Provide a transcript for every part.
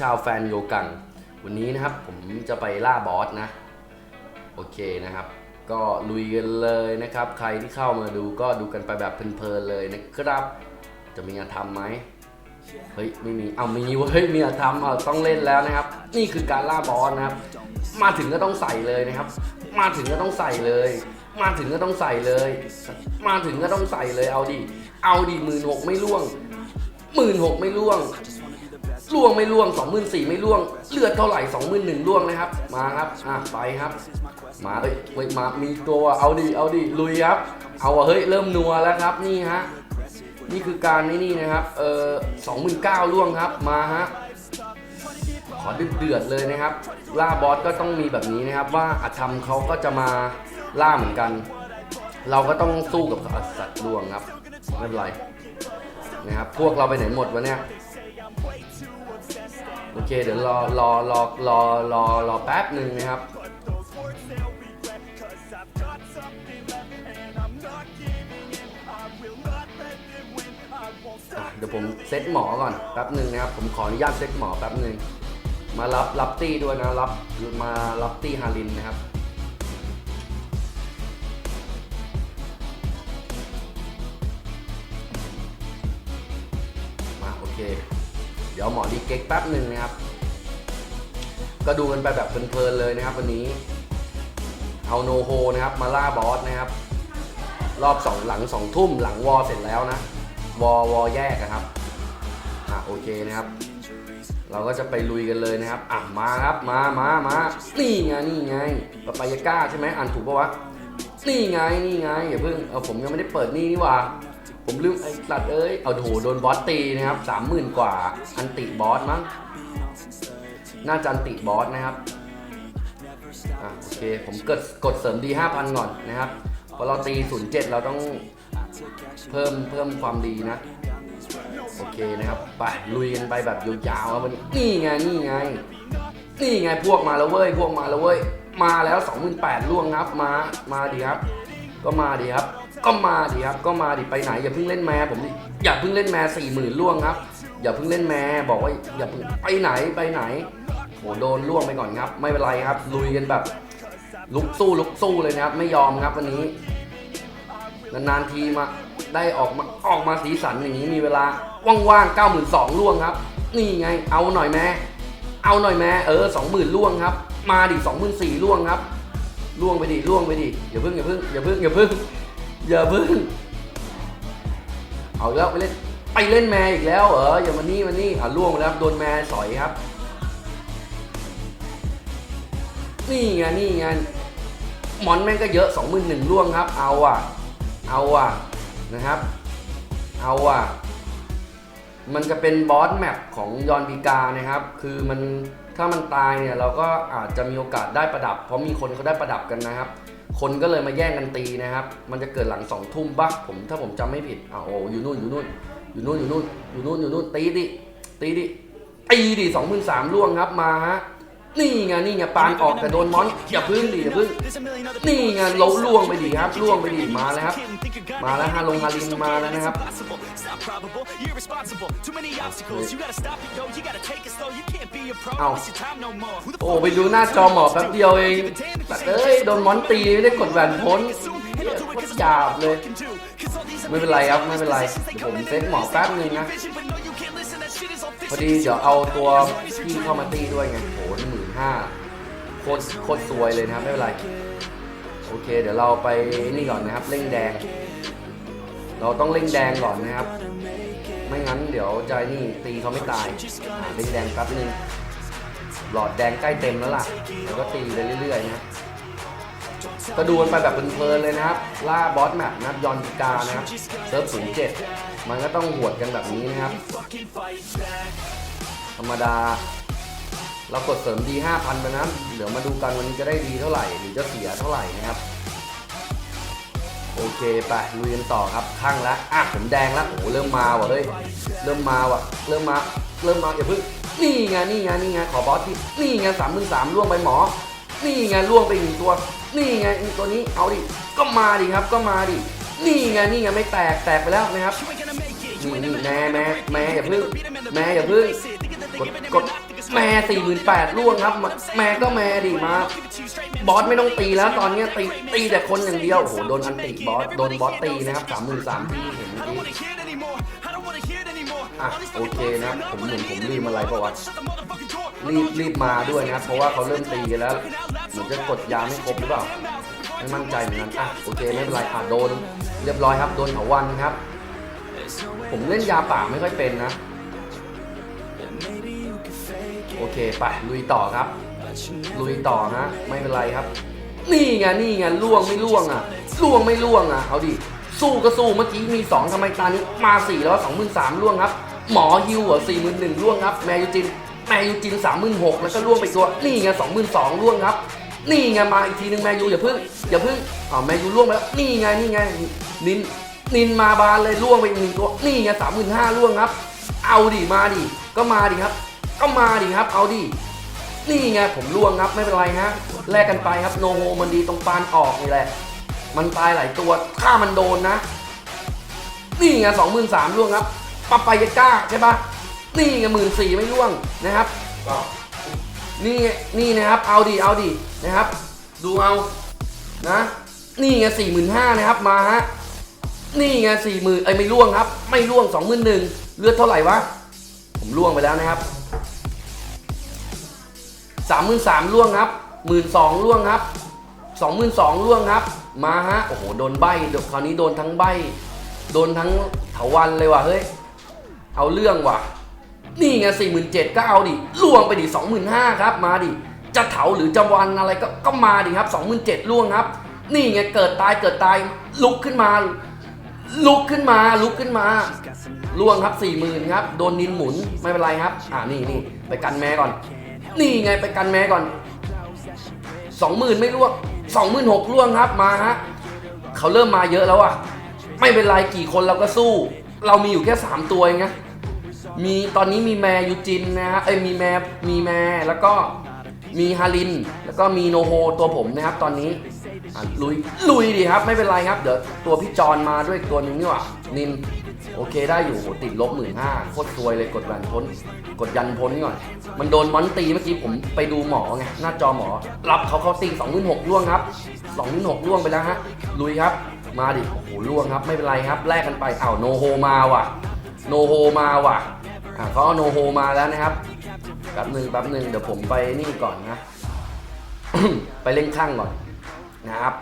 ชาวแฟนโยกัง วันนี้นะครับผมจะไปล่าบอสนะ โอเคนะครับ ก็ลุยกันเลยนะครับ ใครที่เข้ามาดูก็ดูกันไปแบบเพลินๆเลยนะครับ จะมีงานทำไหมเฮ้ยไม่มีเอามีเว้ยมีงานทำเอาต้องเล่นแล้วนะครับ นี่คือการล่าบอสนะครับ มาถึงก็ต้องใส่เลยนะครับ มาถึงก็ต้องใส่เลย มาถึงก็ต้องใส่เลย มาถึงก็ต้องใส่เลยเอาดิเอาดิหมื่นหกไม่ล่วงหมื่นหกไม่ล่วง ล่วงไม่ล่วง 24,000ไม่ล่วง เลือดเท่าไหร่21,000ล่วงนะครับ มาครับอะไปครับ มาเอ้ยเฮ้ยมา มีตัวเอาดิเอาดิลุยครับ เอาอะเฮ้ยเริ่มนัวแล้วครับนี่ฮะนี่คือการนี่นี่นะครับเอ่อ29,000ล่วงครับมาฮะขอเดือดเลยนะครับ ล่าบอสก็ต้องมีแบบนี้นะครับ ว่าอาธรรมเขาก็จะมาล่าเหมือนกัน เราก็ต้องสู้กับสัตว์ดวงครับไม่เป็นไรนะครับ พวกเราไปไหนหมดวะเนี่ย โอเค เดี๋ยวรอรอรอรอรอรอแป๊บหนึ่งนะครับ เดี๋ยวผมเซตหมอก่อนแป๊บหนึ่งนะครับ ผมขออนุญาตเซตหมอแป๊บหนึ่งมารับรับตี้ด้วยนะรับมารับตี้ฮารินนะครับมาโอเค เดี๋ยวหมอดีเก๊กแป๊บหนึ่งนะครับ ก็ดูกันไปแบบเพลินๆเลยนะครับ วันนี้ เอาโนโฮนะครับ มาล่าบอสนะครับ รอบสองหลังสองทุ่มหลังวอเสร็จแล้วนะ วอวอแยกนะครับ อะโอเคนะครับ เราก็จะไปลุยกันเลยนะครับ อะมาครับมามามานี่ไงนี่ไงปะปายาก้าใช่ไหมอ่านถูกปะวะนี่ไงนี่ไงอย่าเพิ่งเออผมยังไม่ได้เปิดนี่นี่ว่า ผมลืมไอ้สัตว์เอ้ย เอาโถโดนบอสตีนะครับสามหมื่นกว่า อันติบอสมั้ง น่าจะอันติบอสนะครับ อะโอเค ผมกดกดเสริมดี5,000ก่อนนะครับ พอเราตี07เจ็ดเราต้องเพิ่มเพิ่มความดีนะ โอเคนะครับ ไปลุยกันไปแบบยาวๆครับวันนี้ นี่ไง นี่ไง นี่ไงพวกมาแล้วเว้ย พวกมาแล้วเว้ย มาแล้ว28,000ล่วงครับ มา มาดีครับ ก็มาดีครับ ก็มาดีครับ ก็มาดิไปไหนอย่าเพิ่งเล่นแม่ผมดิอย่าเพิ่งเล่นแม่สี่หมื่นล่วงครับ อย่าเพิ่งเล่นแม่บอกว่าอย่าเพิ่งไปไหนไปไหนโหโดนล่วงไปก่อนครับ ไม่เป็นไรครับ ลุยกันแบบ ลุกสู้ลุกสู้เลยนะครับ ไม่ยอมครับวันนี้นานๆทีมาได้ออกมาออกมาสีสันอย่างนี้มีเวลาว่างๆ9 2 0 0 0ล่วงครับ นี่ไง เอาหน่อยแม่เอาหน่อยแม่เออ20,000ล่วงครับ มาดิ24,000ล่วงครับล่วงไปดิล่วงไปดิอย่าเพิ่งอย่าเพิ่งอย่าเพิ่งอย่าเพิ่ง อย่าเพิ่ง เอาแล้วไปเล่นไปเล่นแมอีกแล้วเหรออย่ามานี่มานี่อะล่วงแล้วโดนแมสอยครับ นี่ไงนี่ไงมอนแม่งก็เยอะ2 1 0 0 0ล่วงครับ เอาอะ เอาอะนะครับ เอาอะ มันจะเป็นบอสแมปของยอนบีกานะครับ คือมันถ้ามันตายเนี่ยเราก็อาจจะมีโอกาสได้ประดับ เพราะมีคนเขาได้ประดับกันนะครับ คนก็เลยมาแย่งกันตีนะครับ มันจะเกิดหลังสองทุ่มบ้าผมถ้าผมจำไม่ผิดอ้าวโอ้อยู่นู่นอยู่นู่นอยู่นู่นอยู่นู่นอยู่นู่นอยู่นู่นตีดิตีดิตีดิสองหมื่นสามล่วงครับมาฮะ นี่ไงนี่ไงปานออกแต่โดนมอนอย่าพึ่งดิอย่าพึ่งนี่ไงเราล่วงไปดิครับล่วงไปดิมาแล้วครับ มาแล้วฮาลงฮาลินมาแล้วนะครับเอาโอ้ไปดูหน้าจอหมอแป๊บเดียวเองแต่เอ้ยโดนมอนตีไม่ได้กดแหวนพ้นเหี้ยโคตรหยาบเลย ไม่เป็นไรครับไม่เป็นไรเดี๋ยวผมเซตหมอแป๊บนึงนะพอดีเดี๋ยวเอาตัวพี่เข้ามาตีด้วยไงโห ห้าโคตรโคตรซวยเลยนะครับ ไม่เป็นไร โอเค เดี๋ยวเราไปนี่ก่อนนะครับเร่งแดง เราต้องเร่งแดงก่อนนะครับ ไม่งั้นเดี๋ยวใจนี่ตีเขาไม่ตายเร่งแดงแป๊บนึงหลอดแดงใกล้เต็มแล้วล่ะแล้วก็ตีไปเรื่อยๆนะก็ดูกันไปแบบเพลินๆเลยนะครับ ล่าบอสแมปนะครับยอนกิกานะครับเซิร์ฟศูนย์เจ็ดมันก็ต้องหวดกันแบบนี้นะครับ ธรรมดา เรากดเสริมดี5,000ไปนะเดี๋ยวมาดูกันวันนี้จะได้ดีเท่าไหร่หรือจะเสียเท่าไหร่นะครับ โอเคไปลุยกันต่อครับข้างละอะผมแดงละโอ้โหเริ่มมาว่ะเฮ้ยเริ่มมาว่ะเริ่มมาเริ่มมาอย่าเพิ่งนี่ไงนี่ไงนี่ไงขอบอสที่นี่ไงสามหมื่นสามล่วงไปหมอ นี่ไงล่วงไปหนึ่งตัว นี่ไงตัวนี้เอาดิก็มาดิครับก็มาดินี่ไงนี่ไงไม่แตกแตกไปแล้วนะครับนี่นี่แม่แม่แม่อย่าเพิ่งแม่อย่าเพิ่งกดกด แม่สี่หมื่นแปดล่วงครับ แม่ก็แม่ดิมา บอสไม่ต้องตีแล้วตอนนี้ตีตีแต่คนอย่างเดียว โอ้โห โดนอันติบอส โดนบอสตีนะครับสามหมื่นสามที่เห็นเมื่อกี้อะโอเคนะผมเหมือนผมรีบอะไรประวัติรีบรีบมาด้วยนะครับเพราะว่าเขาเริ่มตีกันแล้วเหมือนจะกดยาไม่ครบหรือเปล่าไม่มั่นใจเหมือนกันอะโอเคไม่เป็นไรอะโดน เรียบร้อยครับ โดนเถาวันครับ ผมเล่นยาป่าไม่ค่อยเป็นนะ เคไปลุยต่อครับ ลุยต่อนะ ไม่เป็นไรครับ นี่ไงนี่ไงล่วงไม่ล่วงอะล่วงไม่ล่วงอะเอาดิสู้ก็สู้เมื่อกี้มี 2ทำไมตานี้มา 4 แล้วสองหมื่นสามล่วงครับ หมอฮิวเหรอสี่หมื่นหนึ่งล่วงครับ แมยูจินแมยูจินสามหมื่นหกแล้วก็ล่วงไปอีกตัวนี่ไงสองหมื่นสองล่วงครับ นี่ไงมาอีกทีหนึ่งแมยูอย่าพึ่งอย่าพึ่งอ๋อแมยูล่วงไปแล้วนี่ไงนี่ไงนินนินมาบานเลยล่วงไปอีกหนึ่งตัวนี่ไงสามหมื่นห้าล่วงครับ เอาดิมาดิก็มาดิครับ ก็มาดิครับ เอาดิ นี่ไงผมล่วงครับไม่เป็นไรฮะ แลกกันไปครับโนโฮมันดีตรงปานออกนี่แหละ มันตายหลายตัวถ้ามันโดนนะ นี่ไงสองหมื่นสามล่วงครับปาปายก้าใช่ปะนี่ไงหมื่นสี่ไม่ล่วงนะครับนี่ไงนี่นะครับ เอาดิเอาดินะครับ ดูเอานะ นี่ไงสี่หมื่นห้านะครับมาฮะนี่ไงสี่หมื่นไอ้ไม่ล่วงครับ ไม่ล่วงสองหมื่นหนึ่งเลือดเท่าไหร่วะ ผมล่วงไปแล้วนะครับ สามหมื่นสามล่วงครับหมื่นสองล่วงครับสองหมื่นสองล่วงครับ มาฮะ โอ้โห โดนใบคราวนี้โดนทั้งใบ โดนทั้งเถาวันเลยว่ะ เฮ้ย เอาเรื่องว่ะ นี่ไงสี่หมื่นเจ็ดก็เอาดิ ล่วงไปดิสองหมื่นห้าครับ มาดิ จะเถาหรือจะวันอะไรก็ ก็มาดิครับสองหมื่นเจ็ดล่วงครับ นี่ไง เกิดตาย เกิดตาย ลุกขึ้นมา ลุกขึ้นมา ลุกขึ้นมา ล่วงครับสี่หมื่นครับ โดนนินหมุน ไม่เป็นไรครับ อ่านี่นี่ไปกันแม่ก่อน นี่ไงไปกันแม่ก่อนสองหมื่นไม่ล่วงสองหมื่นหกล่วงครับมาฮะเขาเริ่มมาเยอะแล้วอะไม่เป็นไรกี่คนเราก็สู้ เรามีอยู่แค่สามตัวเองนะมีตอนนี้มีแมยูจินนะฮะเอ้ยมีแมมีแมแล้วก็มีฮาริน แล้วก็มีโนโฮตัวผมนะครับ ตอนนี้ลุยลุยดีครับ ไม่เป็นไรครับ เดี๋ยวตัวพี่จอนมาด้วยตัวหนึงนี่หว่านิน โอเคได้อยู่โหติดลบหมื่นห้าโคตรซวยเลยกดยันพ้น กดยันพ้นก่อน มันโดนมอนตีเมื่อกี้ผมไปดูหมอไงหน้าจอหมอ รับเขาเขาตีสองหมื่นหกล่วงครับสองหมื่นหกล่วงไปแล้วฮะลุยครับ มาดิโอ้โหล่วงครับไม่เป็นไรครับแลกกันไปอ้าวโนโฮมาว่ะโนโฮมาว่ะอ่าเขาเอาโนโฮมาแล้วนะครับแป๊บหนึ่งแป๊บหนึ่งเดี๋ยวผมไปนี่ก่อนนะไปเล่นข้างก่อนนะครับ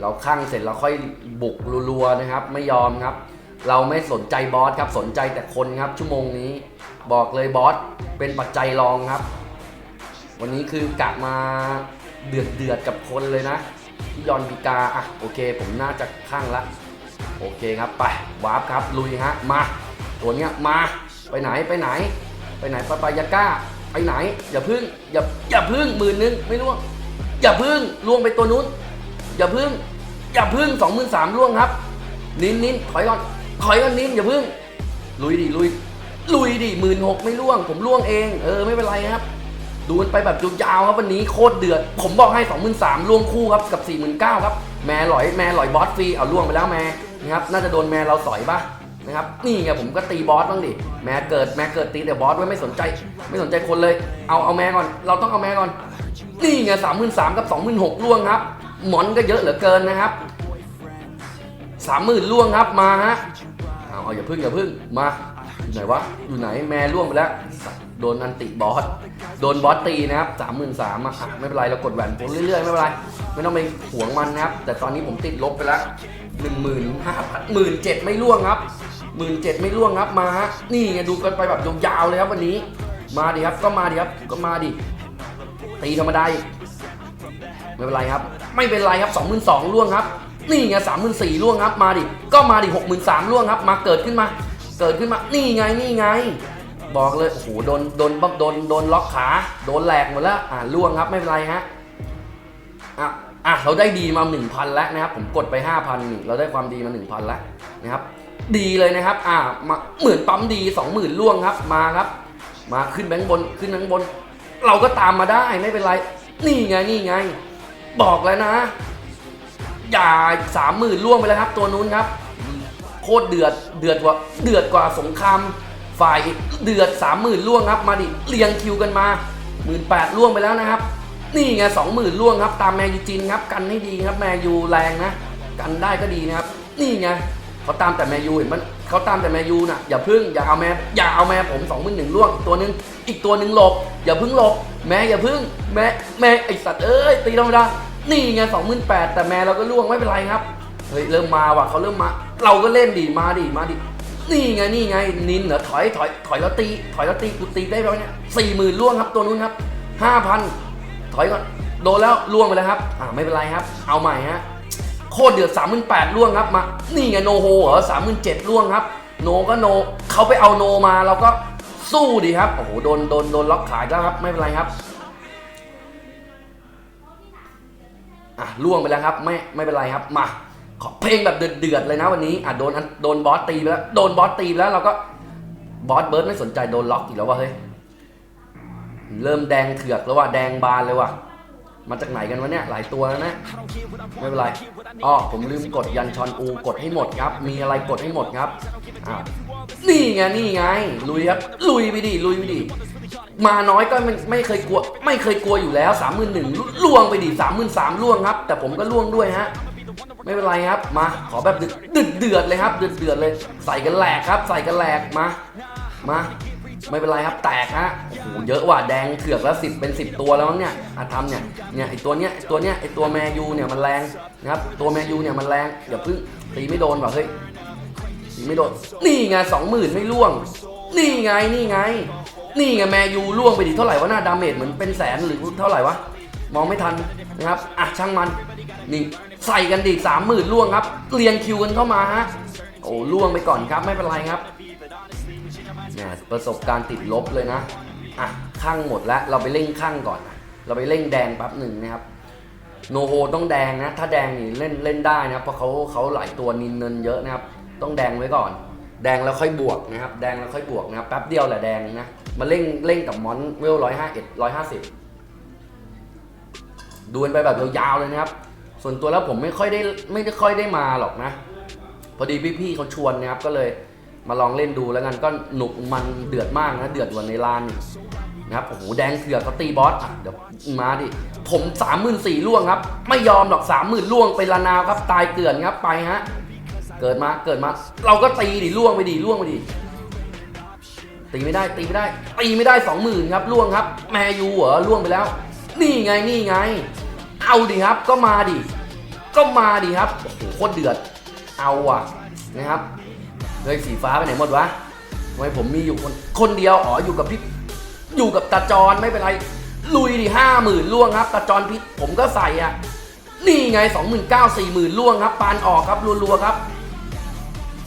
เราข้างเสร็จเราค่อยบุกรัวๆนะครับ ไม่ยอมครับ เราไม่สนใจบอสครับสนใจแต่คนครับชั่วโมงนี้ บอกเลยบอสเป็นปัจจัยรองครับ วันนี้คือกะมาเดือดเดือดกับคนเลยนะพี่ยอนบิกาอะโอเค ผมน่าจะข้างละโอเคครับไปวาร์ปครับลุยฮะมา ตัวเนี้ยมาไปไหนไปไหน ไปไหนปาปายาก้าไปไหน อย่าพึ่งอย่าอย่าพึ่งหมื่นนึงไม่ล่วงอย่าพึ่งล่วงไปตัวนู้น อย่าพึ่งอย่าพึ่งสองหมื่นสามล่วงครับ นินนินถอยก่อน ถอยก่อนนินอย่าพึ่ง ลุยดิลุย ลุยดิหมื่นหกไม่ล่วง ผมล่วงเอง เออไม่เป็นไรครับ ดูมันไปแบบยาวๆครับวันนี้โคตรเดือด ผมบอกให้สองหมื่นสามล่วงคู่ครับกับสี่หมื่นเก้าครับ แม่หลอยแม่หลอยบอสฟรีเอาล่วงไปแล้วแม่นะครับน่าจะโดนแม่เราสอยปะนะครับนี่ไงผมก็ตีบอสบ้างดิแม่เกิดแม่เกิดตีแต่บอสไว้ไม่สนใจ ไม่สนใจคนเลย เอาเอาแม่ก่อน เราต้องเอาแม่ก่อน นี่ไงสามหมื่นสามกับสองหมื่นหกล่วงครับ หมอนก็เยอะเหลือเกินนะครับสามหมื่นล่วงครับมาฮะ เอาอย่าพึ่งอย่าพึ่งมาอยู่ไหนวะอยู่ไหนแม่ล่วงไปแล้วโดนอันติบอสโดนบอสตีนะครับสามหมื่นสามอะไม่เป็นไรเรากดแหวนผลเรื่อยๆไม่เป็นไรไม่ต้องไปหวงมันนะครับ แต่ตอนนี้ผมติดลบไปแล้วหนึ่งหมื่นห้าพันหมื่นเจ็ดไม่ล่วงครับหมื่นเจ็ดไม่ล่วงครับมาฮะนี่ไงดูกันไปแบบยาวๆเลยครับวันนี้ มาดิครับก็มาดิครับก็มาดิตีธรรมดาไม่เป็นไรครับ ไม่เป็นไรครับ2 2 0 0 0ล่วงครับ นี่ไง3 4 0 0 0ล่วงครับมาดิก็มาดิ6 3 0 0 0ล่วงครับ มาเกิดขึ้นมา เกิดขึ้นมานี่ไงนี่ไง บอกเลยโอ้โหโดนโดนบับโดนโดนล็อกขาโดนแหลกหมดแล้วอ่าล่วงครับไม่เป็นไรฮะอะอะเราได้ดีมา1,000แล้วนะครับผมกดไป5,000นี่เราได้ความดีมา1,000แล้วนะครับดีเลยนะครับ อ่ามาเหมือนปั๊มดี20,000ล่วงครับมาครับ มาขึ้นแบงค์บนขึ้นแบงค์บน เราก็ตามมาได้ไม่เป็นไร นี่ไงนี่ไง บอกแล้วนะ อย่าสามหมื่นล่วงไปแล้วครับ ตัวนู้นครับ โคตรเดือดเดือดกว่าเดือดกว่าสงครามฝ่ายเดือดสามหมื่นล่วงครับ มาดิเรียงคิวกันมาหมื่นแปดล่วงไปแล้วนะครับ นี่ไงสองหมื่นล่วงครับ ตามแมยูจินครับกันให้ดีครับแมยูแรงนะ กันได้ก็ดีนะครับ นี่ไงเขาตามแต่แมยูเห็นมันเขาตามแต่แมยูนะอย่าพึ่งอย่าเอาแมอย่าเอาแมผมสองหมื่นหนึ่งล่วงตัวนึงอีกตัวหนึ่งหลบอย่าพึ่งหลบแม่อย่าพึ่งแม่แม่ไอสัตว์เอ้ยตีธรรมดา นี่ไงสองหมื่นแปดแต่แม่เราก็ล่วงไม่เป็นไรครับ เฮ้ยเริ่มมาว่ะเขาเริ่มมา เราก็เล่นดิมาดิมาดิ นี่ไงนี่ไงนินเหรอถอยถอยถอยแล้วตีถอยแล้วตีกูตีได้แล้วเนี่ยสี่หมื่นล่วงครับตัวนู้นครับห้าพันถอยก่อนโดนแล้วล่วงไปแล้วครับ อ่าไม่เป็นไรครับ เอาใหม่ฮะโคตรเดือดสามหมื่นแปดล่วงครับมานี่ไงโนโฮเหรอสามหมื่นเจ็ดล่วงครับ โนก็โนเขาไปเอาโนมาเราก็สู้ดิครับโอ้โหโดนโดนโดนล็อกขายแล้วครับไม่เป็นไรครับ ล่วงไปแล้วครับ ไม่ไม่เป็นไรครับมาขอเพลงแบบเดือดๆเลยนะวันนี้อะโดนอันโดนบอสตีไปแล้วโดนบอสตีไปแล้วเราก็บอสเบิร์ดไม่สนใจโดนล็อกอีกแล้วว่ะเฮ้ยเริ่มแดงเถือกแล้วว่ะแดงบานเลยว่ะมาจากไหนกันวะเนี่ยหลายตัวแล้วนะไม่เป็นไรอ๋อผมลืมกดยันชอนอูกดให้หมดครับ มีอะไรกดให้หมดครับอ่านี่ไงนี่ไงลุยครับลุยไปดิลุยไปดิ มาน้อยก็ไม่ไม่เคยกลัว ไม่เคยกลัวอยู่แล้วสามหมื่นหนึ่งล่วงไปดิสามหมื่นสามล่วงครับ แต่ผมก็ล่วงด้วยฮะ ไม่เป็นไรครับมาขอแบบเดือดเดือดเลยครับเดือดเดือดเลย ใส่กันแหลกครับ ใส่กันแหลกมามาไม่เป็นไรครับแตกฮะโอ้โหเยอะว่ะแดงเถือกแล้วสิบเป็นสิบตัวแล้วมั้งเนี่ยอาทำเนี่ยเนี่ยไอตัวเนี้ยตัวเนี้ยไอตัวแมยูเนี่ยมันแรงนะครับตัวแมยูเนี่ยมันแรงอย่าเพึ่งตีไม่โดนว่ะเฮ้ยตีไม่โดนนี่ไงสองหมื่นไม่ล่วง นี่ไงนี่ไง นี่ไงแมยูล่วงไปดิเท่าไหร่วะหน้าดาเมจเหมือนเป็นแสนหรือเท่าไหร่วะมองไม่ทันนะครับอะช่างมันนี่ใส่กันดิสามหมื่นล่วงครับเรียงคิวกันเข้ามาฮะโอ้ล่วงไปก่อนครับไม่เป็นไรครับเนี่ยประสบการณ์ติดลบเลยนะอะข้างหมดแล้วเราไปเร่งข้างก่อน เราไปเร่งแดงแป๊บหนึ่งนะครับโนโฮต้องแดงนะ ถ้าแดงนี่เล่นเล่นได้นะเพราะเขาเขาหลายตัวนินเนินเยอะนะครับ ต้องแดงไว้ก่อน แดงแล้วค่อยบวกนะครับแดงแล้วค่อยบวกนะครับแป๊บเดียวแหละแดงนะมาเร่งเร่งกับมอนเวลร้อยห้าเอ็ดร้อยห้าสิบดูนไปแบบยาวๆเลยนะครับ ส่วนตัวแล้วผมไม่ค่อยได้ไม่ได้ค่อยได้มาหรอกนะ พอดีพี่ๆเขาชวนนะครับก็เลยมาลองเล่นดูแล้วกันก็หนุกมันเดือดมากนะเดือดกว่าในลานนะครับโอ้โหแดงเถือกเขาตีบอสอะเดี๋ยวมาดิผมสามหมื่นสี่ล่วงครับ ไม่ยอมหรอกสามหมื่นล่วงเป็นละนาวครับตายเกลื่อนครับไปฮะ เกิดมาเกิดมา เราก็ตีดิล่วงไปดิล่วงไปดิตีไม่ได้ตีไม่ได้ตีไม่ได้สองหมื่นครับล่วงครับ แมยูเหรอล่วงไปแล้ว นี่ไงนี่ไง เอาดิครับก็มาดิก็มาดิครับโอ้โหโคตรเดือดเอาอะนะครับเฮ้ยสีฟ้าไปไหนหมดวะทำไมผมมีอยู่คนคนเดียวอ๋ออยู่กับพี่อยู่กับตาจรไม่เป็นไร ลุยดิห้าหมื่นล่วงครับตาจรพิษผมก็ใส่อะนี่ไงสองหมื่นเก้าสี่หมื่นล่วงครับปานออกครับรัวๆครับ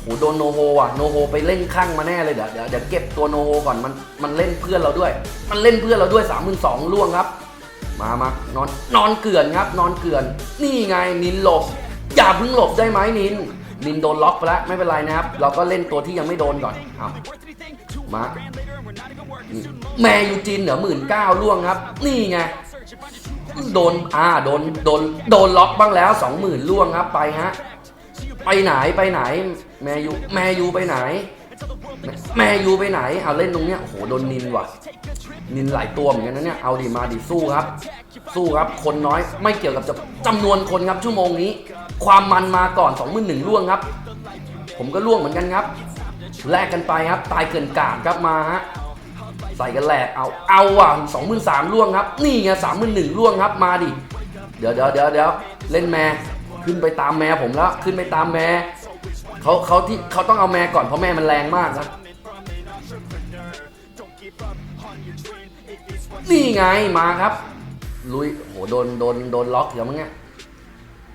โหโดนโนโฮอะโนโฮไปเล่นข้างมาแน่เลยเดี๋ยวเดี๋ยวเดี๋ยวเก็บตัวโนโฮก่อนมันมันเล่นเพื่อนเราด้วย มันเล่นเพื่อนเราด้วยสามหมื่นสองล่วงครับ มามานอนนอนเกลื่อนครับ นอนเกลื่อน นี่ไงนินหลบ อย่าเพิ่งหลบได้ไหมนิน นินโดนล็อกไปแล้วไม่เป็นไรนะครับ เราก็เล่นตัวที่ยังไม่โดนก่อนเอามาแมยูจินเหนือหมื่นเก้าล่วงครับ นี่ไงโดนอ่าโดนโดนโดนล็อกบ้างแล้วสองหมื่นล่วงครับไปฮะ ไปไหนไปไหน แมยูแมยูไปไหน แมยูไปไหนเอาเล่นตรงเนี้ยโอ้โหโดนนินว่ะ นินหลายตัวเหมือนกันนะเนี่ยเอาดิมาดิสู้ครับ สู้ครับคนน้อยไม่เกี่ยวกับจำจำนวนคนครับชั่วโมงนี้ ความมันมาก่อน2 1 0 0ล่วงครับ ผมก็ล่วงเหมือนกันครับแลกกันไปครับ ตายเกินกาดครับมาฮะใส่กันแหลกเอาเอาอะสองหมื่นสามล่วงครับ นี่ไงสามหมื่นหนึ่งล่วงครับมาดิ เดี๋ยวเดี๋ยวเดี๋ยวเดี๋ยวเล่นแม่ ขึ้นไปตามแม่ผมแล้ว ขึ้นไปตามแม่เขาเขาที่เขาต้องเอาแม่ก่อนเพราะแม่มันแรงมากนะนี่ไงมาครับ ลุยโหโดนโดนโดนล็อกเดี๋ยวมั้งเนี่ย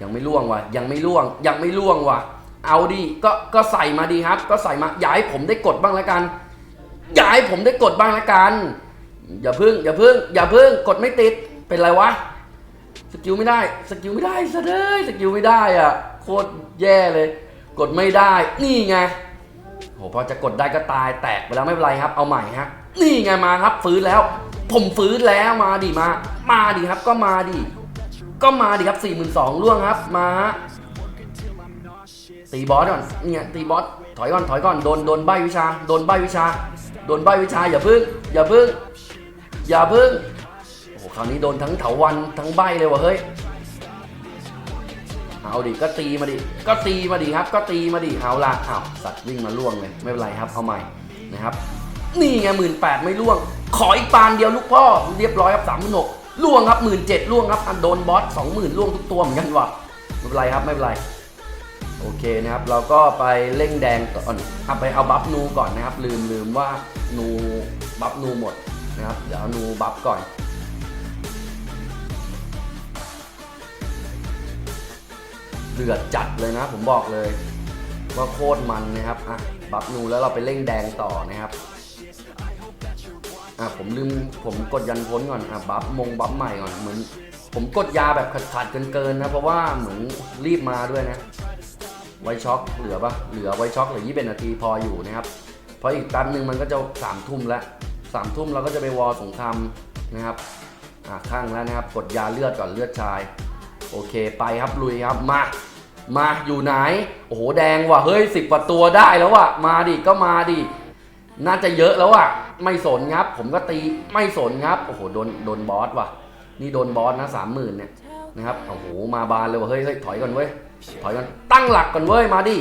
ยังไม่ล่วงว่ะยังไม่ล่วงยังไม่ล่วงว่ะ เอาดิก็ก็ใส่มาดีครับ ก็ใส่มาย่าให้ผมได้กดบ้างล้วกันย่าให้ผมได้กดบ้างล้วกัน อย่าพึ่ง อย่าพึ่ง อย่าพึ่งกดไม่ติดเป็นไรวะ สกิลไม่ได้ สกิลไม่ได้ซะเลยสกิลไม่ได้อะ โคตรแย่เลย กดไม่ได้ นี่ไงโหพอจะกดได้ก็ตาย แตกไปแล้วไม่เป็นไรครับ เอาใหม่ฮะ นี่ไงมาครับ ฟื้นแล้ว ผมฟื้นแล้วมาดิมา มาดิครับ ก็มาดิ ก็มาดิครับ4 2 0 0 0ล่วงครับ มาตีบอสก่อน เนี่ยตีบอส ถอยก่อน ถอยก่อน โดน โดนใบวิชา โดนใบวิชา โดนใบวิชา อย่าพึ่ง อย่าพึ่ง อย่าพึ่ง คราวนี้โดนทั้งเถาวันทั้งใบเลยว่ะเฮ้ย เอาดิก็ตีมาดิ ก็ตีมาดิครับ ก็ตีมาดิเอาละเอ้าสัตว์วิ่งมาล่วงเลย ไม่เป็นไรครับ เอาใหม่นะครับ นี่ไงหมื่นแปดไม่ล่วง ขออีกปานเดียวลูกพ่อ เรียบร้อยครับสามหมื่นหกล่วงครับหมื่นเจ็ดล่วงครับอันโดนบอสสองหมื่นล่วงทุกตัวเหมือนกันว่ะไม่เป็นไรครับไม่เป็นไรโอเคนะครับ เราก็ไปเร่งแดงก่อนเอาไปเอาบัฟนูก่อนนะครับ ลืมลืมว่านูบัฟนูหมดนะครับ เดี๋ยวเอานูบัฟก่อน ดือดจัดเลยนะ ผมบอกเลยว่าโคตรมันนะครับอะบัฟนูแล้วเราไปเร่งแดงต่อนะครับอะผมลืมผมกดยันพ้นก่อนอะบัฟมงบัฟใหม่ก่อนเหมือน ผมกดยาแบบขาดๆเกินๆนะเพราะว่าเหมือนรีบมาด้วยนะไวช็อคเหลือปะเหลือไวช็อคเหลือ21นาทีพออยู่นะครับ เพราะอีกแป๊บหนึ่งมันก็จะสามทุ่มแล้วสามทุ่มเราก็จะไปวอลสงครามนะครับอะข้างแล้วนะครับ กดยาเลือดก่อนเลือดชาย โอเคไปครับลุยครับมา มาอยู่ไหน โอ้โหแดงว่ะเฮ้ยสิบกว่าตัวได้แล้วว่ะมาดิก็มาดิน่าจะเยอะแล้วอะ ไม่สนครับ ผมก็ตีไม่สนครับ โอ้โหโดนโดนบอสว่ะ นี่โดนบอสนะสามหมื่นเนี่ยนะครับโอ้โหมาบานเลยว่ะเฮ้ยเฮ้ยถอยก่อนเว้ยถอยก่อนตั้งหลักก่อนเว้ยมาดิ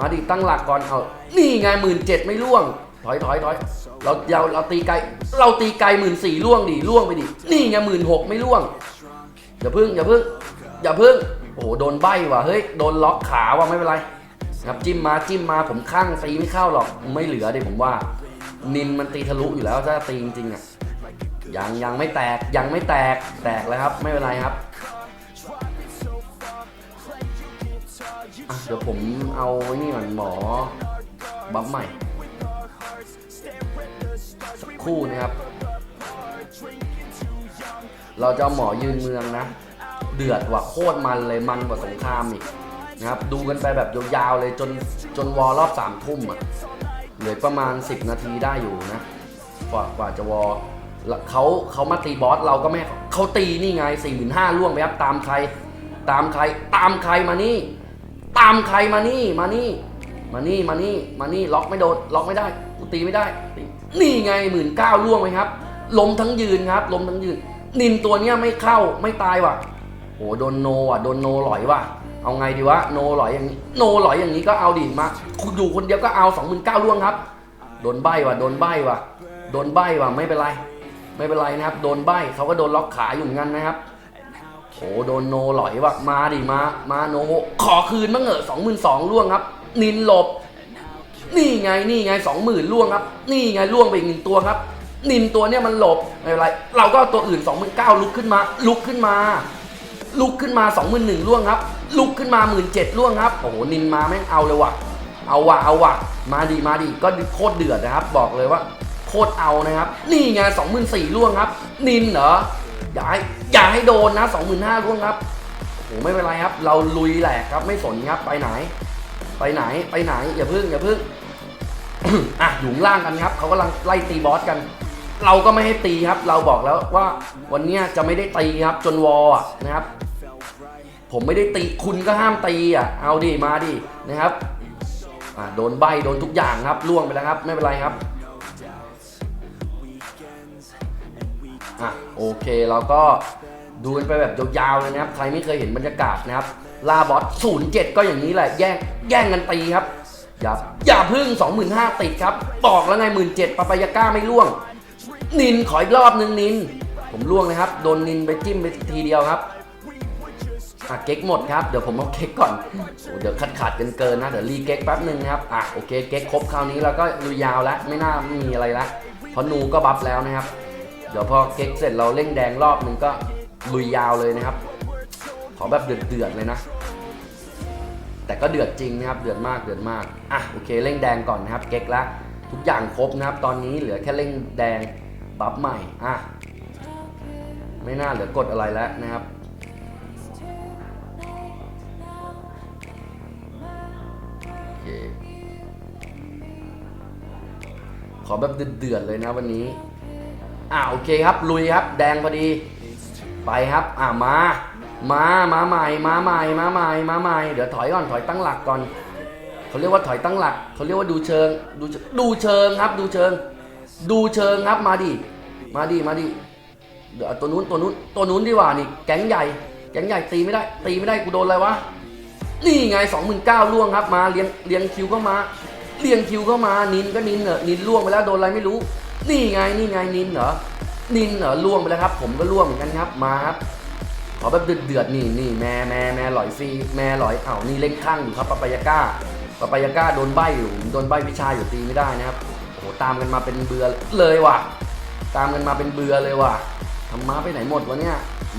มาดิตั้งหลักก่อนเอานี่ไงหมื่นเจ็ดไม่ล่วง ถอยถอยถอยเราเราเราตีไกลเราตีไกลหมื่นสี่ล่วงดิล่วงไปดินี่ไงหมื่นหกไม่ล่วงอย่าพึ่งอย่าพึ่งอย่าพึ่ง โอ้โหโดนใบว่ะเฮ้ยโดนล็อกขาว่ะไม่เป็นไรครับจิ้มมาจิ้มมาผมข้างตีไม่เข้าหรอกไม่เหลือเดี๋ยวผมว่า นินมันตีทะลุอยู่แล้วถ้าตีจริงๆอะยังยังไม่แตกยังไม่แตกแตกแล้วครับ ไม่เป็นไรครับเดี๋ยวผมเอาไอ้นี่ก่อนหมอบัฟใหม่สักคู่นะครับ เราจะหมอยืนเมืองนะ เดือดว่ะโคตรมันเลยมันกว่าสงครามอีกนะครับดูกันไปแบบยาวๆเลยจนจนวอลรอบสามทุ่มอะเหลือประมาณ 10 นาทีได้อยู่นะกว่ากว่าจะวอลเขาเขามาตีบอสเราก็ไม่เขาตีนี่ไง4 5 0 0 0ล่วงไปครับตามใคร ตามใครตามใครมานี่ ตามใครมานี่มานี่ มานี่มานี่มานี่ล็อกไม่โดนล็อกไม่ได้กูตีไม่ได้ตีนี่ไงหมื่นเก้าล่วงไหมครับล้มทั้งยืนครับล้มทั้งยืน นินตัวเนี้ยไม่เข้าไม่ตายว่ะ โหโดนโนอะโดนโนหลอยว่ะเอาไงดีวะโนหลอยอย่างนี้โนหลอยอย่างนี้ก็เอาดิมาคุณอยู่คนเดียวก็เอาสองหมื่นเก้าล่วงครับโดนใบว่ะโดนใบว่ะโดนใบว่ะไม่เป็นไร ไม่เป็นไรนะครับ โดนใบเขาก็โดนล็อกขาอยู่เหมือนกันนะครับโอ้โดนโนหลอยว่ะมาดิมามาโนขอคืนบ้างเหอะสองหมื่นสองล่วงครับ นินหลบ นี่ไงนี่ไงสองหมื่นล่วงครับ นี่ไงล่วงไปอีกหนึ่งตัวครับ นินตัวเนี้ยมันหลบไม่เป็นไร เราก็ตัวอื่นสองหมื่นเก้าลุกขึ้นมา ลุกขึ้นมา ลุกขึ้นมาสองหมื่นหนึ่งล่วงครับ ลุกขึ้นมาหมื่นเจ็ดล่วงครับ โอ้โห นินมาแม่งเอาเลยว่ะ เอาว่ะ เอาว่ะ มาดีมาดีก็โคตรเดือดนะครับ บอกเลยว่า โคตรเอานะครับ นี่ไงสองหมื่นสี่ล่วงครับ นินเหรอ อย่าให้อย่าให้โดนนะสองหมื่นห้าล่วงครับ โอ้ไม่เป็นไรครับ เราลุยแหลกครับ ไม่สนครับ ไปไหน ไปไหน ไปไหน อย่าพึ่ง อย่าพึ่ง อะอยู่ข้างล่างกันครับ เขากำลังไล่ตีบอสกัน เราก็ไม่ให้ตีครับ เราบอกแล้วว่าวันนี้จะไม่ได้ตีครับ จนวอลนะครับ ผมไม่ได้ตีคุณก็ห้ามตีอะ เอาดิมาดินะครับอะโดนใบโดนทุกอย่างครับล่วงไปแล้วครับ ไม่เป็นไรครับอะโอเคเราก็ดูกันไปแบบยาวๆเลยนะครับ ใครไม่เคยเห็นบรรยากาศนะครับลาบอส07ก็อย่างนี้แหละแย่งแย่งกันตีครับอย่าอย่าพึ่ง 25,000ติดครับบอกแล้วไง17,000ปาปายาก้าไม่ล่วง นินขออีกรอบหนึ่งนิน ผมล่วงนะครับ โดนนินไปจิ้มไปทีเดียวครับอะเก๊กหมดครับ เดี๋ยวผมเอาเก๊กก่อนโอ้เดี๋ยวขาดขาดกันเกินนะ เดี๋ยวรีเก๊กแป๊บหนึ่งครับ อะโอเคเก๊กครบคราวนี้แล้วก็ลุยยาวแล้วไม่น่ามีอะไรล้วเพราะนูก็บัฟแล้วนะครับ เดี๋ยวพอเก๊กเสร็จเราเร่งแดงรอบหนึ่งก็ลุยยาวเลยนะครับ ขอแบบเดือดเดือดๆเลยนะ แต่ก็เดือดจริงนะครับ เดือดมากเดือดมาก อะโอเคเร่งแดงก่อนนะครับ เก๊กละทุกอย่างครบนะครับ ตอนนี้เหลือแค่เร่งแดง บัฟใหม่อะไม่น่าเหลือกดอะไรแล้วนะครับโอเคขอแบบเดือดๆเลยนะวันนี้อ่าโอเคครับลุยครับแดงพอดี ไปครับอ่ามามามาใหม่มาใหม่มาใหม่มาใหม่เดี๋ยวถอยก่อนถอยตั้งหลักก่อนเขาเรียกว่าถอยตั้งหลักเขาเรียกว่าดูเชิงดูเชิงดูเชิงครับดูเชิง ดูเชิงครับมาดิ มาดิ มาดิเดี๋ยวตัวนู้นตัวนู้นตัวนู้นดีกว่านี่แก๊งใหญ่ แก๊งใหญ่ตีไม่ได้ ตีไม่ได้กูโดนอะไรวะ นี่ไงสองหมื่นเก้าล่วงครับมาเรียงเรียงคิวเข้ามาเรียงคิวเข้ามานินก็นินเหรอนินล่วงไปแล้วโดนอะไรไม่รู้ นี่ไงนี่ไงนินเหรอนินเหรอล่วงไปแล้วครับ ผมก็ล่วงเหมือนกันครับมาครับขอแบบเดือดเดือดๆนี่นี่แม่แม่แม่ลอยฟรีแม่ลอยเอ้านี่เล่นข้างอยู่ครับปะปายาก้าปะปายาก้าโดนใบอยู่โดนใบวิชาอยู่ตีไม่ได้นะครับ ตามกันมาเป็นเบือเลยว่ะ ตามกันมาเป็นเบือเลยว่ะทำมาไปไหนหมดวะเนี่ย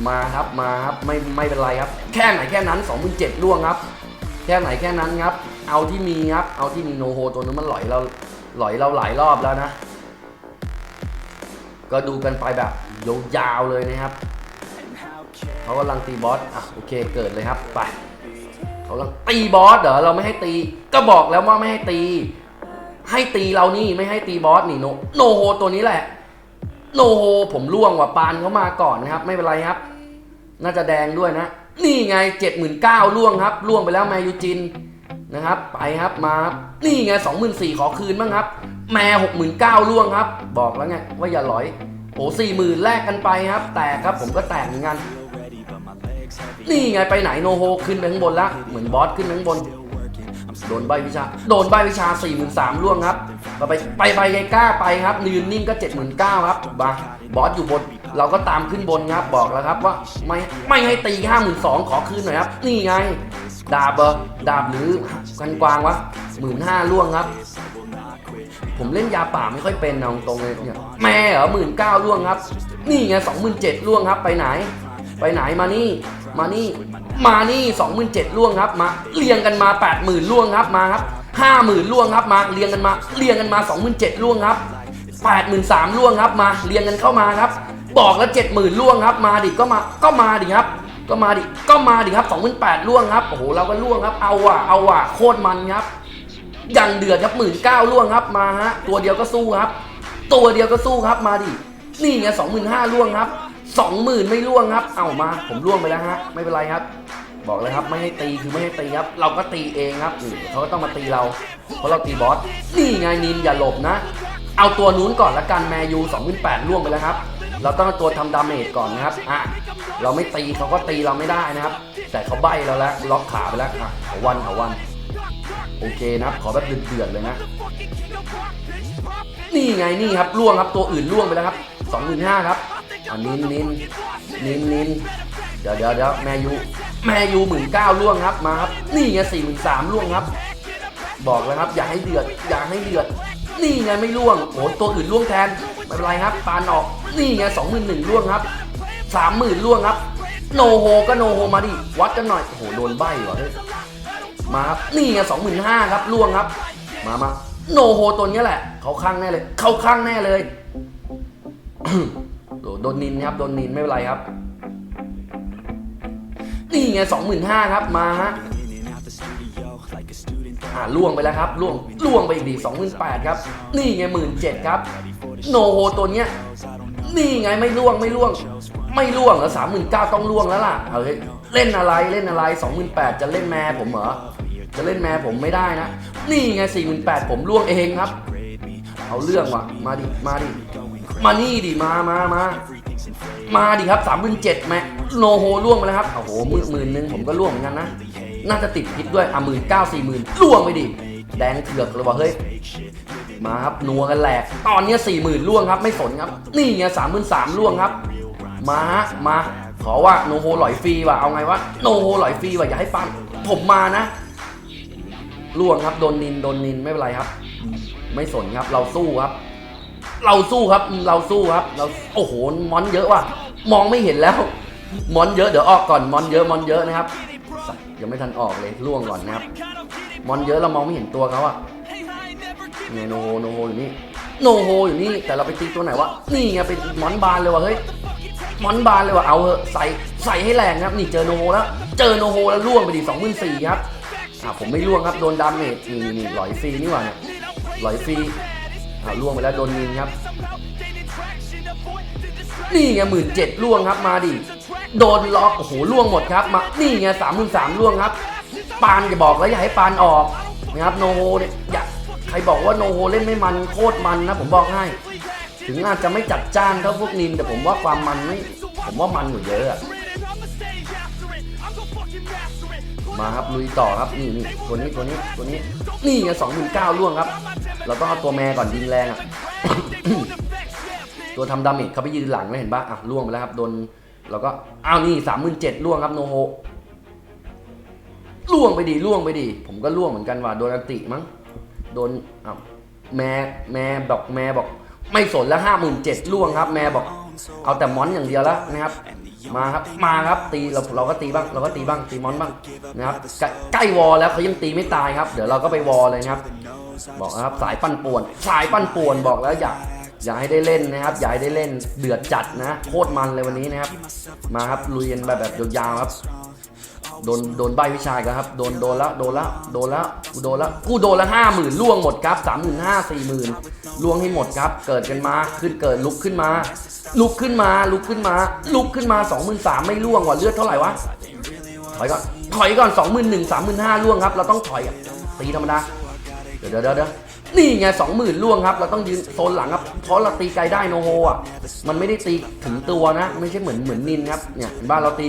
มาครับมาครับไม่ไม่เป็นไรครับ แค่ไหนแค่นั้น2 7 0 0ล่วงครับ แค่ไหนแค่นั้นครับ เอาที่มีครับ เอาที่มีโนโฮตัวนั้นมันหลอยเราหลอยเราหลายรอบแล้วนะ ก็ดูกันไปแบบยาวๆเลยนะครับเขากำลังตีบอสอะโอเคเกิดเลยครับไปเขากำลังตีบอสเหรอเราไม่ให้ตี ก็บอกแล้วว่าไม่ให้ตี ให้ตีเรานี่ไม่ให้ตีบอสนี่โนโนโฮตัวนี้แหละ โนโฮผมล่วงว่ะปานเขามาก่อนนะครับ ไม่เป็นไรครับ น่าจะแดงด้วยนะ นี่ไงเจ็ดหมื่นเก้าล่วงครับ ล่วงไปแล้วแมยูจินนะครับ ไปครับมานี่ไงสองหมื่นสี่ขอคืนบ้างครับ แม่หกหมื่นเก้าล่วงครับ บอกแล้วไงว่าอย่าหลอยโอ้สี่หมื่นแลกกันไปครับ แตกครับผมก็แตกเหมือนกัน นี่ไงไปไหนโนโฮขึ้นไปข้างบนละเหมือนบอสขึ้นไปข้างบน โดนใบวิชา โดนใบวิชา4 3 0 0 0ล่วงครับก็ไปไปไปไกล้าไปครับยืนนิ่งก็79,000ครับบาบอสอยู่บน เราก็ตามขึ้นบนครับบอกแล้วครับว่าไม่ไม่ให้ตี52,000ขอคืนหน่อยครับ นี่ไง ดาบเบอร์ดาบหรือกันกวางวะหมื่นห้าล่วงครับผมเล่นยาป่าไม่ค่อยเป็นนะตรงเลยเนี่ยแม่เหรอหมื่นเก้าล่วงครับ นี่ไงสองหมื่นเจ็ดล่วงครับไปไหน ไปไหนมานี่ มานี่ มานี่สองหมื่นเจ็ดล่วงครับ มาเรียงกันมาแปดหมื่นล่วงครับมาครับห้าหมื่นล่วงครับมาเรียงกันมาเรียงกันมาสองหมื่นเจ็ดล่วงครับแปดหมื่นสามล่วงครับมาเรียงกันเข้ามาครับ บอกแล้วเจ็ดหมื่นล่วงครับ มาดิก็มาก็มาดิครับ ก็มาดิก็มาดิครับสองหมื่นแปดล่วงครับโอ้โหเราก็ล่วงครับ เอาว่ะเอาว่ะโคตรมันครับยังเดือดครับหมื่นเก้าล่วงครับมาฮะตัวเดียวก็สู้ครับ ตัวเดียวก็สู้ครับมาดินี่ไงสองหมื่นห้าล่วงครับ สองหมื่นไม่ล่วงครับ เอามาผมล่วงไปแล้วฮะไม่เป็นไรครับ บอกเลยครับไม่ให้ตีคือไม่ให้ตีครับ เราก็ตีเองครับอืมเขาก็ต้องมาตีเรา เพราะเราตีบอสนี่ไงนินอย่าหลบนะ เอาตัวนู้นก่อนละกันแมยูสองหมื่นแปดล่วงไปแล้วครับ เราต้องเอาตัวทำดาเมจก่อนนะครับอะเราไม่ตีเขาก็ตีเราไม่ได้นะครับ แต่เขาใบเราแล้วล็อกขาไปแล้วอะเอาวันเอาวัน โอเคนะครับขอแบบเดือดๆเลยนะ นี่ไงนี่ครับล่วงครับตัวอื่นล่วงไปแล้วครับสองหมื่นห้าครับ อันนินนินนินนินเดี๋ยวเดี๋ยวเดี๋ยวแมยูแมยูหมื่นเก้าล่วงครับมาครับนี่ไงสี่หมื่นสามล่วงครับ บอกแล้วครับ อย่าให้เดือดอย่าให้เดือด นี่ไงไม่ล่วงโอ้ตัวอื่นล่วงแทนไม่เป็นไรครับปานออกนี่ไงสองหมื่นหนึ่งล่วงครับสามหมื่นล่วงครับ โนโฮก็โนโฮมาดิวัดกันหน่อยโอ้โหโดนใบว่ะเฮ้ยมาครับนี่ไงสองหมื่นห้าครับล่วงครับ มามาโนโฮตัวนี้แหละ เขาข้างแน่เลย เขาข้างแน่เลย โดนนินครับโดนนินไม่เป็นไรครับ นี่ไงสองหมื่นห้าครับมาฮะอ่าล่วงไปแล้วครับล่วงล่วงไปอีกดีสองหมื่นแปดครับ นี่ไงหมื่นเจ็ดครับ โนโฮตัวเนี้ยนี่ไงไม่ล่วงไม่ล่วง ไม่ล่วงแล้วสามหมื่นเก้าต้องล่วงแล้วล่ะเอเฮ้ยเล่นอะไรเล่นอะไรสองหมื่นแปดจะเล่นแม่ผมเหรอจะเล่นแม่ผมไม่ได้นะ นี่ไงสี่หมื่นแปดผมล่วงเองครับ เอาเรื่องว่ะมาดิมาดิ มานี่ดิมามามามาดิครับสามหมื่นเจ็ดแม่โนโฮล่วงไปแล้วครับ โอ้โหหมื่นหมื่นหนึ่งผมก็ล่วงเหมือนกันนะ น่าจะติดพิษด้วย อะหมื่นเก้าสี่หมื่นล่วงไปดิ แดงเถือกเลยว่ะเฮ้ย มาครับนัวกันแหลก ตอนนี้สี่หมื่นล่วงครับ ไม่สนครับ นี่ไงสามหมื่นสามล่วงครับ มาฮะมา ขอว่าโนโฮหลอยฟรีว่ะ เอาไงวะ โนโฮหลอยฟรีว่ะ อย่าให้ฟัง ผมมานะ ล่วงครับ โดนนิน โดนนิน ไม่เป็นไรครับ ไม่สนครับ เราสู้ครับ เราสู้ครับ เราสู้ครับ เราโอ้โหมอนเยอะว่ะมองไม่เห็นแล้วมอนเยอะเดี๋ยวออกก่อนมอนเยอะมอนเยอะนะครับยังไม่ทันออกเลยล่วงก่อนนะครับมอนเยอะเรามองไม่เห็นตัวเขาอะไงโนโฮโนโฮอยู่นี่โนโฮอยู่นี่แต่เราไปตีตัวไหนวะนี่ไงเป็นมอนบานเลยว่ะเฮ้ยมอนบานเลยว่ะเอาเถอะใส่ใส่ให้แรงครับ นี่เจอโนโฮแล้ว เจอโนโฮแล้วล่วงไปดิสองหมื่นสี่ครับอ่าผมไม่ล่วงครับโดนดาเมจนี่นี่หลอยฟรีนี่หว่าเนี่ยหลอยฟรี อ่าล่วงไปแล้วโดนยิงครับ นี่ไงหมื่นเจ็ดล่วงครับมาดิ โดนล็อกโอ้โหล่วงหมดครับมานี่ไงสามหมื่นสามล่วงครับ ปานจะบอกแล้วอย่าให้ปานออกนะครับโนโฮเนี่ยอย่าใครบอกว่าโนโฮเล่นไม่มันโคตรมันนะผมบอกให้ ถึงอาจจะไม่จัดจ้านเท่าพวกนินแต่ผมว่าความมันไม่ผมว่ามันกว่าเยอะ มาครับลุยต่อครับนี่นี่ตัวนี้ตัวนี้ตัวนี้นี่ไงสองหมื่นเก้าล่วงครับ เราต้องเอาตัวแม่ก่อนยิงแรงอะตัวทำดาเมจเขาไปยืนหลังแล้วเห็นปะอะล่วงไปแล้วครับโดนเราก็อ้าวนี่สามหมื่นเจ็ดล่วงครับโนโฮล่วงไปดีล่วงไปดี ผมก็ล่วงเหมือนกันว่ะโดนอันติมั้งโดนอ้าวแม่แม่บอกแม่บอก ไม่สนแล้วห้าหมื่นเจ็ดล่วงครับ แม่บอก เอาแต่มอนอย่างเดียวแล้วนะครับ มาครับมาครับตีเราเราก็ตีบ้างเราก็ตีบ้างตีมอนบ้างนะครับใกล้ใกล้วอลแล้วเขายังตีไม่ตายครับ เดี๋ยวเราก็ไปวอลเลยนะครับ บอกนะครับสายปั้นป่วน สายปั้นป่วนบอกแล้วอยากอยากให้ได้เล่นนะครับ อยากให้ได้เล่นเดือดจัดนะ โคตรมันเลยวันนี้นะครับ มาครับลุยกันแบบแบบยาวๆครับ โดนโดนใบวิชาอีกันครับ โดนโดนล้วโดนล้วโดนล้วกูโดนล้วกูโดนละห้าหมื่นล่วงหมดครับสามหมื่นห้าสี่หมื่นล่วงให้หมดครับ เกิดกันมาขึ้นเกิดลุกขึ้นมา ลุกขึ้นมาลุกขึ้นมา ลุกขึ้นมาสองหมื่นสามไม่ล่วงว่ะเลือดเท่าไหร่วะถอยก่อนถอยก่อนสองหมื่นหนึ่งสามหมื่นห้าล่วงครับ เราต้องถอยอะตีธรรมดาเดี๋ยวเดี๋ยวเดี๋ยวเดี๋ยวนี่ไงสองหมื่นล่วงครับ เราต้องยืนโซนหลังครับ เพราะเราตีไกลได้โนโฮอะ มันไม่ได้ตีถึงตัวนะ ไม่ใช่เหมือนเหมือนนินครับ เนี่ยบ้านเราตี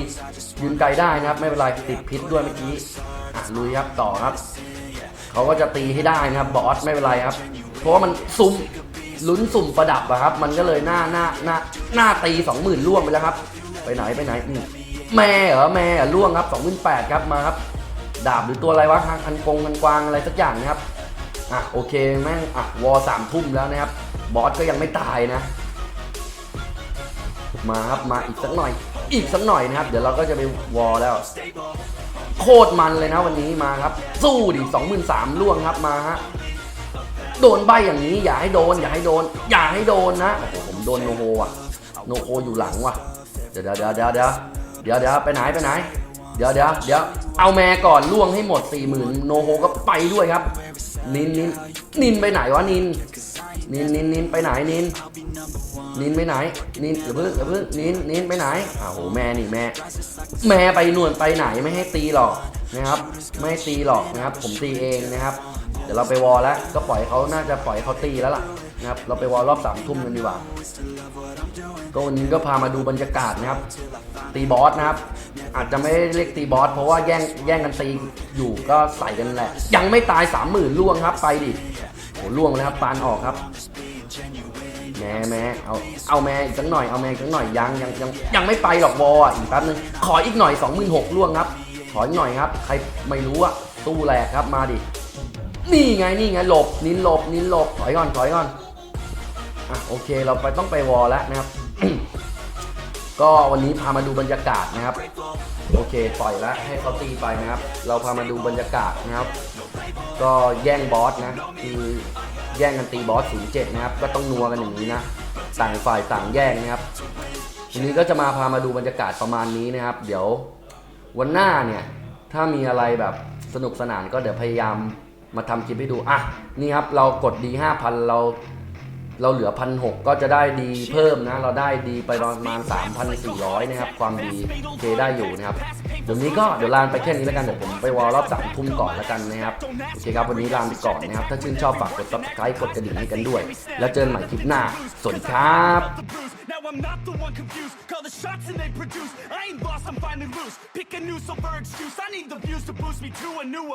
ยืนไกลได้นะครับ ไม่เป็นไรติดพิษด้วยเมื่อกี้อะลุยครับต่อครับ เขาก็จะตีให้ได้นะครับบอสไม่เป็นไรครับ เพราะว่ามันซุ่มลุ้นสุ่มประดับอะครับ มันก็เลยหน้าหน้าหน้าหน้าตีสองหมื่นล่วงไปแล้วครับ ไปไหนไปไหนนี่แม่เหรอแม่เหรอล่วงครับสองหมื่นแปดครับมาครับ ดาบหรือตัวอะไรวะคันกงคันกวางอะไรสักอย่างนะครับอะโอเคแม่งอะวอสามทุ่มแล้วนะครับ บอสก็ยังไม่ตายนะ มาครับมาอีกสักหน่อย อีกสักหน่อยนะครับ เดี๋ยวเราก็จะไปวอลแล้ว โคตรมันเลยนะวันนี้มาครับ สู้ดิสองหมื่นสามล่วงครับมาฮะโดนใบอย่างนี้ อย่าให้โดน อย่าให้โดน อย่าให้โดนนะโอ้โหผมโดนโนโฮอะโนโฮอยู่หลังว่ะเดี๋ยวเดี๋ยวเดี๋ยวเดี๋ยวเดี๋ยวเดี๋ยวเดี๋ยวไปไหนไปไหน เดี๋ยวเดี๋ยวเดี๋ยวเอาแม่ก่อนล่วงให้หมดสี่หมื่นโนโฮก็ไปด้วยครับ นินนินนินไปไหนวะนิน นินนินนินไปไหนนินนินไปไหนนินอย่าเพิ่งอย่าเพิ่งนินนินไปไหนอ้าวโหแม่นี่แม่ แม่ไปนวลไปไหนไม่ให้ตีหรอกนะครับ ไม่ให้ตีหรอกนะครับ ผมตีเองนะครับ เดี๋ยวเราไปวอลแล้วก็ปล่อยเขาน่าจะปล่อยเขาตีแล้วล่ะนะครับ เราไปวอลรอบสามทุ่มกันดีกว่าก็วันนี้ก็พามาดูบรรยากาศนะครับ ตีบอสนะครับ อาจจะไม่เรียกตีบอสเพราะว่าแย่งแย่งกันตีอยู่ก็ใส่กันแหละ ยังไม่ตายสามหมื่นล่วงครับ ไปดิ ล่วงเลยครับปานออกครับแม่แม่เอาเอาแม่อีกสักหน่อยเอาแม่อีกสักหน่อยยังยังยังยังไม่ไปหรอกวออะอีกแป๊บนึงขออีกหน่อย2 6 0 0 0ล่วงครับ ขออีกหน่อยครับ ใครไม่รู้อะตู้แหลกครับมาดินี่ไงนี่ไงหลบนินหลบนินหลบถอยก่อนถอยก่อนอะโอเคเราไปต้องไปวอลแล้วนะครับ ก็วันนี้พามาดูบรรยากาศนะครับ โอเคปล่อยแล้วให้เขาตีไปนะครับ เราพามาดูบรรยากาศนะครับ ก็แย่งบอสนะคือแย่งกันตีบอส07นะครับ ก็ต้องนัวกันอย่างนี้นะต่างฝ่ายต่างแย่งนะครับทีนี้ก็จะมาพามาดูบรรยากาศประมาณนี้นะครับ เดี๋ยววันหน้าเนี่ยถ้ามีอะไรแบบสนุกสนานก็เดี๋ยวพยายามมาทำคลิปให้ดูอะนี่ครับเรากดดี5,000เรา เราเหลือพันหก็จะได้ดีเพิ่มนะ เราได้ดีไปประมาณ 3,400 นะครับ ความดีโอเคได้อยู่นะครับเดี๋ยวนี้ก็เดี๋ยวลานไปแค่นี้แล้วกัน เดี๋ยวผมไปวอลรอบสามทุ่มก่อนแล้วกันนะครับ โอเคครับ วันนี้ลาไปก่อนนะครับ ถ้าชื่นชอบฝากกด subscribe กดกระดิ่งให้กันด้วย แล้วเจอกันใหม่คลิปหน้า สวัสดีครับ Now I'm not the one confused. Call the shots and they produce. I ain't lost, I'm finally loose. Pick a new sober excuse. I need the views to boost me to a new.